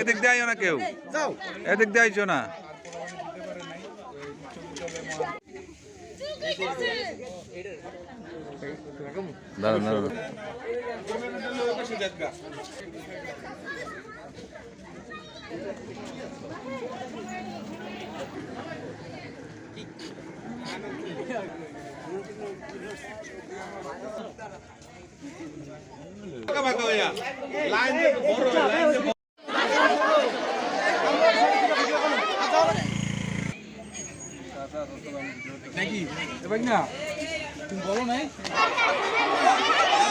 এদিক দিয়ে আইও না কেউ। এদিক দিয়ে আইছো না। দাঁড়ান দাঁড়ান।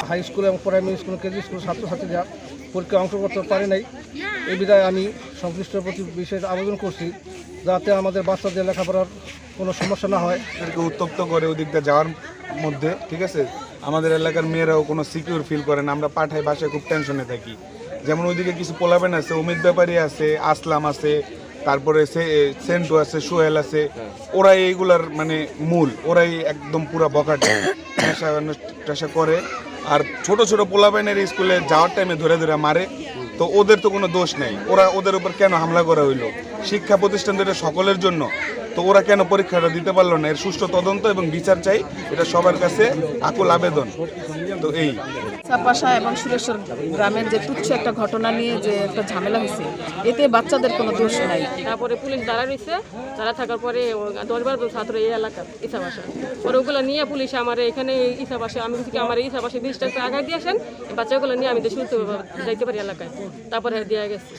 হাই স্কুল এবং প্রাইমারি স্কুল কেজি স্কুল ছাত্রছাত্রীরা পরীক্ষায় অংশগ্রহণ করতে পারে নাই। এই বিধায় আমি সংশ্লিষ্ট প্রতি বিশেষ আবেদন করছি যাতে আমাদের বাচ্চাদের লেখাপড়ার কোনো সমস্যা না হয়। তাদেরকে উত্তপ্ত করে ওদিকটা যাওয়ার মধ্যে, ঠিক আছে? আমাদের এলাকার মেয়েরাও কোনো সিকিউর ফিল করে না। আমরা পাঠাই বাসায় খুব টেনশনে থাকি। যেমন ওইদিকে কিছু পোলাবেন আছে, অমিত ব্যাপারী আছে, আসলাম আছে, তারপরে সেন্টু আছে, সোহেল আছে। ওরাই এইগুলার মানে মূল, ওরাই একদম পুরা বকাটে। নেশা টেশা করে। আর ছোট ছোট পোলাবেনের স্কুলে যাওয়ার টাইমে ধরে ধরে মারে। তো ওদের তো কোনো দোষ নেই। ওরা ওদের উপর কেন হামলা করা হইল? শিক্ষা প্রতিষ্ঠান এটা সকলের জন্য। তো ওরা কেন পরীক্ষাটা দিতে পারল না? এর সুষ্ঠু তদন্ত এবং বিচার চাই। এটা সবার কাছে আকুল আবেদন। তো এই। চাপাশা এবং সুরেশ্বর গ্রামের যে তুচ্ছ একটা ঘটনা নিয়ে যে একটা ঝামেলা হয়েছে, এতে বাচ্চাদের কোনো দোষ নাই। তারপরে পুলিশ দাঁড়া রয়েছে। দাঁড়া থাকার পরে দশ বারো ছাত্র এই এলাকার ইসা বাসা পরে ওগুলো নিয়ে পুলিশ আমার এখানে ইসা বাসা আমি কি, আমার ইসা বিশ বিশটা আগায় দিয়ে আসেন। এই বাচ্চাগুলো নিয়ে আমি দেশ যাইতে পারি এলাকায়। তারপরে দেওয়া গেছে।